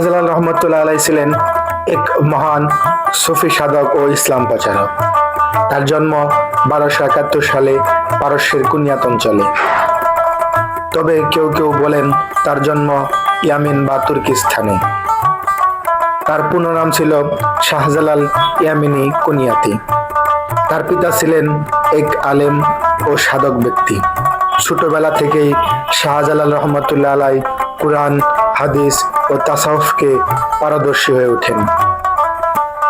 ছিলেন এক মহান সুফি সাধক ও ইসলাম প্রচারক। তার জন্ম বারোশো একাত্তর সালে পারস্যের কুনিয়াত অঞ্চলে। তবে কেউ কেউ বলেন তার জন্ম ইয়ামিন বা তুর্কিস্তানে। তার পূর্ণ নাম ছিল শাহজালাল ইয়ামিনী কুনিয়াতি। তার পিতা ছিলেন এক আলেম ও সাধক ব্যক্তি। ছোটবেলা থেকেই শাহজালাল রহমতুল্লাহ আলাই কুরআন, হাদিস ও তাসাউফকে পারদর্শী হয়ে ওঠেন।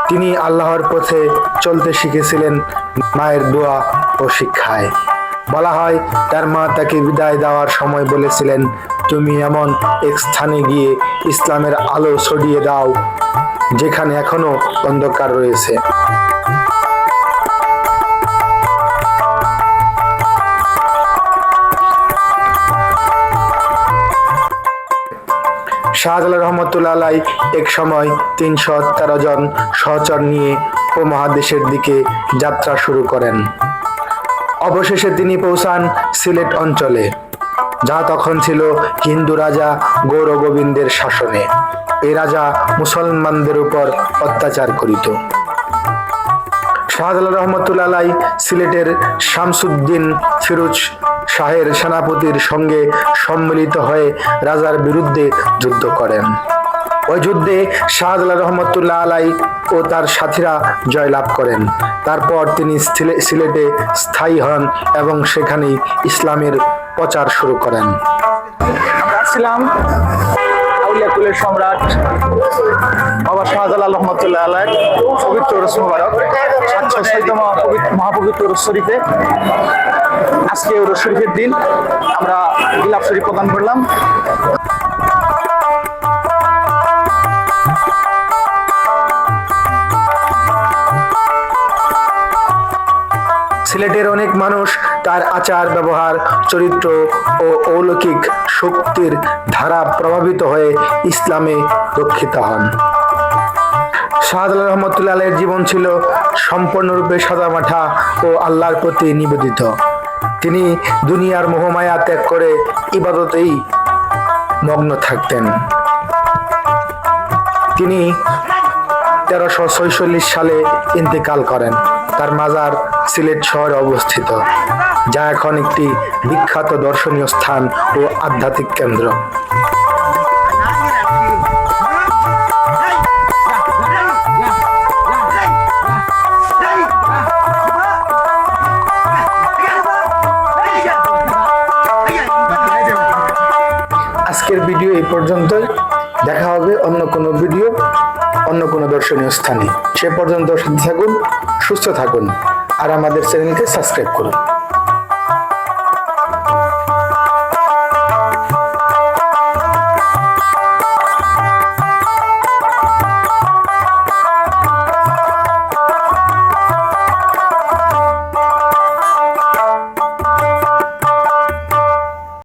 তিনি আল্লাহর পথে চলতে শিখেছিলেন মায়ের দোয়া ও শিক্ষায়। বলা হয়, তার মা তাকে বিদায় দেওয়ার সময় বলেছিলেন, তুমি এমন এক স্থানে গিয়ে ইসলামের আলো ছড়িয়ে দাও, যেখানে এখনও অন্ধকার রয়েছে। শাহজালাল রহমতুল্লাহ আলাই এক সময় তিনশো তেরো জন সহচর নিয়ে উপমহাদেশের দিকে যাত্রা শুরু করেন। অবশেষে তিনি পৌঁছান সিলেট অঞ্চলে, যা তখন ছিল হিন্দু রাজা গৌর গোবিন্দের শাসনে। এ রাজা মুসলমানদের উপর অত্যাচার করিত। শাহজালাল রহমতুল্লাহ আলাই সিলেটের শামসুদ্দিন ফিরোজ শাহের সেনাপতির সঙ্গে সম্মিলিত হয়ে রাজার বিরুদ্ধে যুদ্ধ করেন। ওই যুদ্ধে শাহজালাল রহমতুল্লাহ আলাই ও তার সাথীরা জয়লাভ করেন। তারপর তিনি সিলে- সিলেটে স্থায়ী হন এবং সেখানেই ইসলামের প্রচার শুরু করেন। আউলিয়াকুলের সম্রাট বাবা শাহজালাল রহমতুল্লাহ আলাই পবিত্র রস মহাপবিত্র শরীফে। আজকে শরীফের দিন। আমরা গিলাপ শরীফ প্রদান করলাম। সিলেটের অনেক মানুষ তার আচার, ব্যবহার, চরিত্র ও অলৌকিক শক্তির ধারা প্রভাবিত হয়ে ইসলামে রক্ষিত হন। শাহজালাল রহমতুল্লাহ আলাইয়ের জীবন ছিল সম্পূর্ণরূপে সাদামাঠা ও আল্লাহর প্রতি নিবেদিত। তিনি দুনিয়ার মোহমায়া ত্যাগ করে ইবাদতেই মগ্ন থাকতেন। তিনি তেরোশো ছয়চল্লিশ সালে ইন্তেকাল করেন। তার মাজার সিলেট শহরে অবস্থিত, যা এখন একটি বিখ্যাত দর্শনীয় স্থান ও আধ্যাত্মিক কেন্দ্র। পর্যন্তই দেখা হবে অন্য কোনো ভিডিও, অন্য কোনো দর্শনীয় স্থানে। সে পর্যন্ত সাথে থাকুন, সুস্থ থাকুন, আর আমাদের চ্যানেলকে সাবস্ক্রাইব করুন।